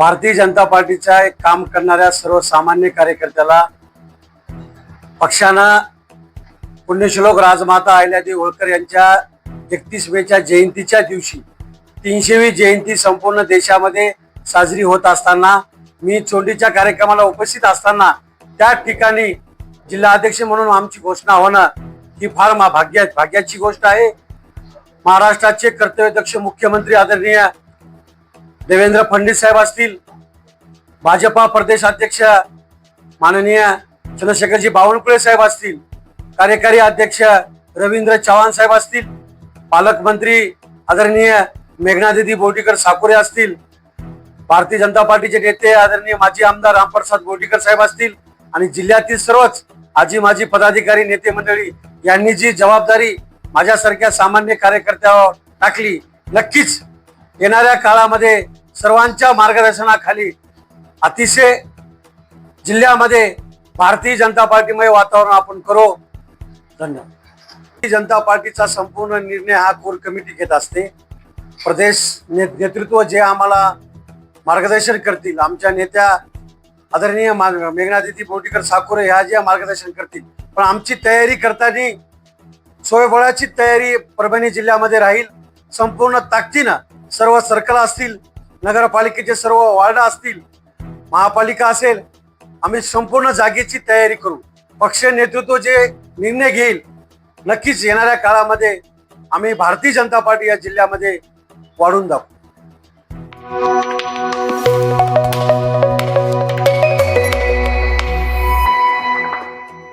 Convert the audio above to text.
भारतीय जनता पार्टीचा एक काम करणाऱ्या सर्वसामान्य कार्यकर्त्याला पक्षानं पुण्यश्लोक राजमाता अहिल्यादेवी होळकर यांच्या एकतीस मेच्या जयंतीच्या दिवशी तीनशेवी जयंती संपूर्ण देशामध्ये साजरी होत असताना मी चोंडीच्या कार्यक्रमाला उपस्थित असताना त्या ठिकाणी जिल्हाध्यक्ष म्हणून आमची घोषणा होणं ही फार मा- भाग्या भाग्याची गोष्ट आहे. महाराष्ट्राचे कर्तव्यदक्ष मुख्यमंत्री आदरणीय देवेंद्र फडणवीस साहेब असतील भाजपा प्रदेशाध्यक्ष माननीय चंद्रशेखरजी बावनकुळे साहेब असतील कार्यकारी अध्यक्ष रवींद्र चव्हाण साहेब असतील पालकमंत्री आदरणीय मेघनादिदी बोटीकर साकुरे असतील भारतीय जनता पार्टीचे नेते आदरणीय माजी आमदार रामप्रसाद बोटीकर साहेब असतील आणि जिल्ह्यातील सर्वच आजी माजी पदाधिकारी नेते मंडळी यांनी जी जबाबदारी माझ्यासारख्या सामान्य कार्यकर्त्यावर टाकली नक्कीच येणाऱ्या काळामध्ये सर्वांच्या मार्गदर्शनाखाली अतिशय जिल्ह्यामध्ये भारतीय जनता पार्टीमय वातावरण आपण करू. धन्यवाद. जनता पार्टीचा संपूर्ण निर्णय हा कोर कमिटी घेत असते. प्रदेश ने- नेतृत्व जे आम्हाला मार्गदर्शन करतील आमच्या नेत्या आदरणीय मेघनादिती बोटीकर साकुरे ह्या ज्या मार्गदर्शन करतील पण आमची तयारी करताना सोयबळाची तयारी परभणी जिल्ह्यामध्ये राहील. संपूर्ण ताकदीनं सर्व सर्कल असतील नगरपालिकेचे सर्व वार्ड असतील महापालिका असेल आम्ही संपूर्ण जागेची तयारी करू. पक्ष नेतृत्व जे निर्णय घेईल नक्कीच येणाऱ्या काळामध्ये आम्ही भारतीय जनता पार्टी या जिल्ह्यामध्ये वाढून दाखवू